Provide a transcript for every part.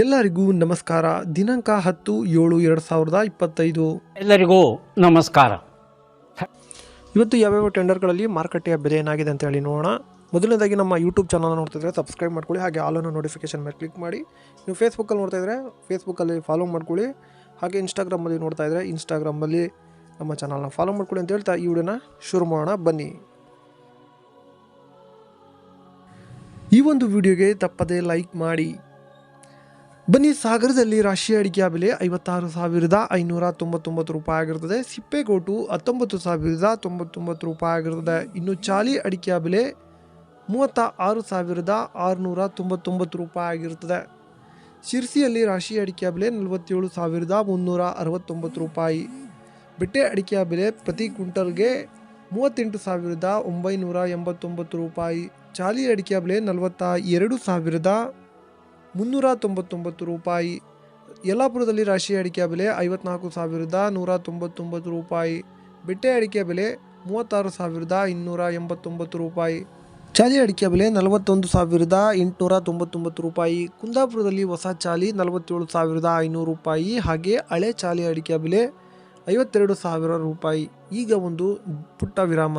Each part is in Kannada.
ಎಲ್ಲರಿಗೂ ನಮಸ್ಕಾರ. ದಿನಾಂಕ ಹತ್ತು ಏಳು ಎರಡು ಸಾವಿರದ ಇಪ್ಪತ್ತೈದು. ಎಲ್ಲರಿಗೂ ನಮಸ್ಕಾರ. ಇವತ್ತು ಯಾವ್ಯಾವ ಟೆಂಡರ್ಗಳಲ್ಲಿ ಮಾರುಕಟ್ಟೆಯ ಬೆಲೆ ಏನಾಗಿದೆ ಅಂತ ಹೇಳಿ ನೋಡೋಣ. ಮೊದಲನೇದಾಗಿ ನಮ್ಮ ಯೂಟ್ಯೂಬ್ ಚಾನಲ್ ನೋಡ್ತಿದ್ರೆ ಸಬ್ಸ್ಕ್ರೈಬ್ ಮಾಡ್ಕೊಳ್ಳಿ ಹಾಗೆ ಆಲನ್ನು ನೋಟಿಫಿಕೇಶನ್ ಮೇಲೆ ಕ್ಲಿಕ್ ಮಾಡಿ. ನೀವು ಫೇಸ್ಬುಕ್ಕಲ್ಲಿ ನೋಡ್ತಾ ಇದ್ರೆ ಫೇಸ್ಬುಕ್ಕಲ್ಲಿ ಫಾಲೋ ಮಾಡ್ಕೊಳ್ಳಿ ಹಾಗೆ ಇನ್ಸ್ಟಾಗ್ರಾಮಲ್ಲಿ ನೋಡ್ತಾ ಇದ್ರೆ ಇನ್ಸ್ಟಾಗ್ರಾಮಲ್ಲಿ ನಮ್ಮ ಚಾನಲ್ನ ಫಾಲೋ ಮಾಡ್ಕೊಳ್ಳಿ ಅಂತ ಹೇಳ್ತಾ ಈ ವಿಡಿಯೋನ ಶುರು ಮಾಡೋಣ. ಬನ್ನಿ. ಈ ಒಂದು ವಿಡಿಯೋಗೆ ತಪ್ಪದೇ ಲೈಕ್ ಮಾಡಿ. ಬನ್ನಿ, ಸಾಗರದಲ್ಲಿ ರಾಶಿ ಅಡಿಕೆ ಬೆಲೆ ಐವತ್ತಾರು ಸಾವಿರದ ಐನೂರ ತೊಂಬತ್ತೊಂಬತ್ತು ರೂಪಾಯಿ ಆಗಿರ್ತದೆ. ಸಿಪ್ಪೆಗೋಟು ಹತ್ತೊಂಬತ್ತು ಸಾವಿರದ ತೊಂಬತ್ತೊಂಬತ್ತು ರೂಪಾಯಿ ಆಗಿರ್ತದೆ. ಇನ್ನು ಚಾಲಿ ಅಡಿಕೆ ಬೆಲೆ ಮೂವತ್ತ ಆರು ಸಾವಿರದ ಆರುನೂರ ತೊಂಬತ್ತೊಂಬತ್ತು ರೂಪಾಯಿ ಆಗಿರ್ತದೆ. ಶಿರ್ಸಿಯಲ್ಲಿ ರಾಶಿ ಅಡಿಕೆ ಬೆಲೆ ನಲವತ್ತೇಳು ಸಾವಿರದ ಮುನ್ನೂರ ಅರವತ್ತೊಂಬತ್ತು ರೂಪಾಯಿ. ಬೆಟ್ಟೆ ಅಡಿಕೆ ಬೆಲೆ ಪ್ರತಿ ಕ್ವಿಂಟಲ್ಗೆ ಮೂವತ್ತೆಂಟು ಸಾವಿರದ ಒಂಬೈನೂರ ಎಂಬತ್ತೊಂಬತ್ತು ರೂಪಾಯಿ. ಚಾಲಿ ಅಡಿಕೆ ಬೆಲೆ ನಲವತ್ತ ಎರಡು ಸಾವಿರದ ಮುನ್ನೂರ ತೊಂಬತ್ತೊಂಬತ್ತು ರೂಪಾಯಿ. ಯಲ್ಲಾಪುರದಲ್ಲಿ ರಾಶಿ ಅಡಿಕೆ ಬೆಲೆ ಐವತ್ನಾಲ್ಕು ಸಾವಿರದ ನೂರ ತೊಂಬತ್ತೊಂಬತ್ತು ರೂಪಾಯಿ. ಬೆಟ್ಟೆ ಅಡಿಕೆ ಬೆಲೆ ಮೂವತ್ತಾರು ಸಾವಿರದ ಇನ್ನೂರ ಎಂಬತ್ತೊಂಬತ್ತು ರೂಪಾಯಿ. ಚಾಲಿ ಅಡಿಕೆ ಬೆಲೆ ನಲವತ್ತೊಂದು ಸಾವಿರದ ಎಂಟುನೂರ ತೊಂಬತ್ತೊಂಬತ್ತು ರೂಪಾಯಿ. ಕುಂದಾಪುರದಲ್ಲಿ ಹೊಸ ಚಾಲಿ ನಲವತ್ತೇಳು ಸಾವಿರದ ಐನೂರು ರೂಪಾಯಿ ಹಾಗೆ ಹಳೆ ಚಾಲಿ ಅಡಿಕೆ ಬೆಲೆ ಐವತ್ತೆರಡು ಸಾವಿರ ರೂಪಾಯಿ. ಈಗ ಒಂದು ಪುಟ್ಟ ವಿರಾಮ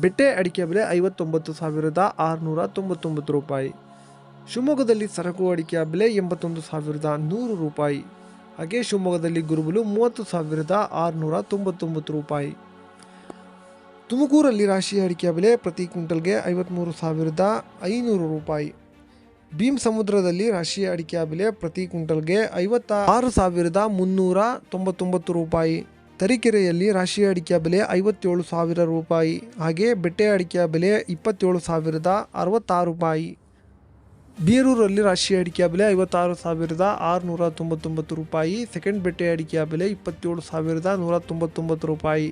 ಬೆಟ್ಟೆ ಅಡಿಕೆ ಬೆಲೆ ಐವತ್ತೊಂಬತ್ತು ಸಾವಿರದ ಆರುನೂರ ತೊಂಬತ್ತೊಂಬತ್ತು ರೂಪಾಯಿ. ಶಿವಮೊಗ್ಗದಲ್ಲಿ ಸರಕು ಅಡಿಕೆಯ ಬೆಲೆ ಎಂಬತ್ತೊಂದು ಸಾವಿರದ ನೂರು ರೂಪಾಯಿ. ಹಾಗೆ ಶಿವಮೊಗ್ಗದಲ್ಲಿ ಗುರುಬಲು ಮೂವತ್ತು ಸಾವಿರದ ಆರುನೂರ ತೊಂಬತ್ತೊಂಬತ್ತು ರೂಪಾಯಿ. ತುಮಕೂರಲ್ಲಿ ರಾಶಿ ಅಡಿಕೆಯ ಬೆಲೆ ಪ್ರತಿ ಕ್ವಿಂಟಲ್ಗೆ ಐವತ್ತ್ಮೂರು ಸಾವಿರದ ಐನೂರು ರೂಪಾಯಿ. ಭೀಮ್ ಸಮುದ್ರದಲ್ಲಿ ರಾಶಿ ಅಡಿಕೆಯ ಬೆಲೆ ಪ್ರತಿ ಕ್ವಿಂಟಲ್ಗೆ ಐವತ್ತ ಆರು ಸಾವಿರದ ಮುನ್ನೂರ ತೊಂಬತ್ತೊಂಬತ್ತು ರೂಪಾಯಿ. ತರೀಕೆರೆಯಲ್ಲಿ ರಾಶಿ ಅಡಿಕೆಯ ಬೆಲೆ ಐವತ್ತೇಳು ಸಾವಿರ ರೂಪಾಯಿ, ಹಾಗೆ ಬೆಟ್ಟೆ ಅಡಿಕೆಯ ಬೆಲೆ ಇಪ್ಪತ್ತೇಳು ಸಾವಿರದ ಅರವತ್ತಾರು ರೂಪಾಯಿ. ಬೀರೂರಲ್ಲಿ ರಾಶಿ ಅಡಿಕೆಯ ಬೆಲೆ ಐವತ್ತಾರು ಸಾವಿರದ ಆರುನೂರ ತೊಂಬತ್ತೊಂಬತ್ತು ರೂಪಾಯಿ, ಸೆಕೆಂಡ್ ಬೆಟ್ಟೆ ಅಡಿಕೆಯ ಬೆಲೆ ಇಪ್ಪತ್ತೇಳು ಸಾವಿರದ ನೂರ ತೊಂಬತ್ತೊಂಬತ್ತು ರೂಪಾಯಿ.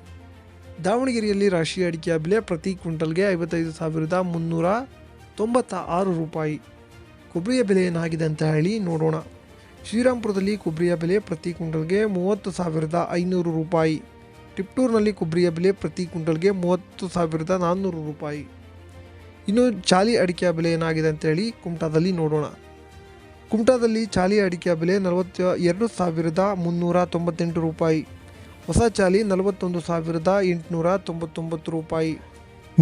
ದಾವಣಗೆರೆಯಲ್ಲಿ ರಾಶಿ ಅಡಿಕೆಯ ಬೆಲೆ ಪ್ರತಿ ಕ್ವಿಂಟಲ್ಗೆ ಐವತ್ತೈದು ಸಾವಿರದ ಮುನ್ನೂರ ತೊಂಬತ್ತ ಆರು ರೂಪಾಯಿ. ಕೊಬ್ಬರಿಯ ಬೆಲೆ ಏನಾಗಿದೆ ಅಂತ ಹೇಳಿ ನೋಡೋಣ. ಶ್ರೀರಾಮ್ಪುರದಲ್ಲಿ ಕೊಬ್ಬರಿಯ ಬೆಲೆ ಪ್ರತಿ ಕ್ವಿಂಟಲ್ಗೆ ಮೂವತ್ತು ಸಾವಿರದ ಐನೂರು ರೂಪಾಯಿ. ಟಿಪ್ಟೂರ್ನಲ್ಲಿ ಕೊಬ್ಬರಿಯ ಬೆಲೆ ಪ್ರತಿ ಕ್ವಿಂಟಲ್ಗೆ ಮೂವತ್ತು ಸಾವಿರದ ನಾನ್ನೂರು ರೂಪಾಯಿ. ಇನ್ನು ಚಾಲಿ ಅಡಿಕೆಯ ಬೆಲೆ ಏನಾಗಿದೆ ಅಂತೇಳಿ ಕುಮಟಾದಲ್ಲಿ ನೋಡೋಣ. ಕುಮಟಾದಲ್ಲಿ ಚಾಲಿ ಅಡಿಕೆಯ ಬೆಲೆ ನಲವತ್ತ ಎರಡು ಸಾವಿರದ ಮುನ್ನೂರ ತೊಂಬತ್ತೆಂಟು ರೂಪಾಯಿ. ಹೊಸ ಚಾಲಿ ನಲವತ್ತೊಂದು ಸಾವಿರದ ಎಂಟುನೂರ ತೊಂಬತ್ತೊಂಬತ್ತು ರೂಪಾಯಿ.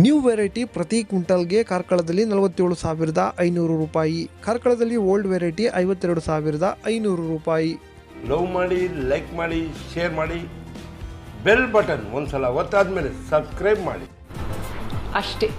ನ್ಯೂ ವೆರೈಟಿ ಪ್ರತಿ ಕ್ವಿಂಟಲ್ಗೆ ಕಾರ್ಕಳದಲ್ಲಿ ನಲವತ್ತೇಳು ಸಾವಿರದ ಐನೂರು ರೂಪಾಯಿ. ಕಾರ್ಕಳದಲ್ಲಿ ಓಲ್ಡ್ ವೆರೈಟಿ ಐವತ್ತೆರಡು ಸಾವಿರದ ಐನೂರು ರೂಪಾಯಿ. ಲವ್ ಮಾಡಿ ಲೈಕ್ ಮಾಡಿ ಶೇರ್ ಮಾಡಿ. ಬೆಲ್ ಬಟನ್ ಒಂದ್ಸಲ ಒತ್ತಾದ್ಮೇಲೆ ಸಬ್ಸ್ಕ್ರೈಬ್ ಮಾಡಿ. ಅಷ್ಟೇ.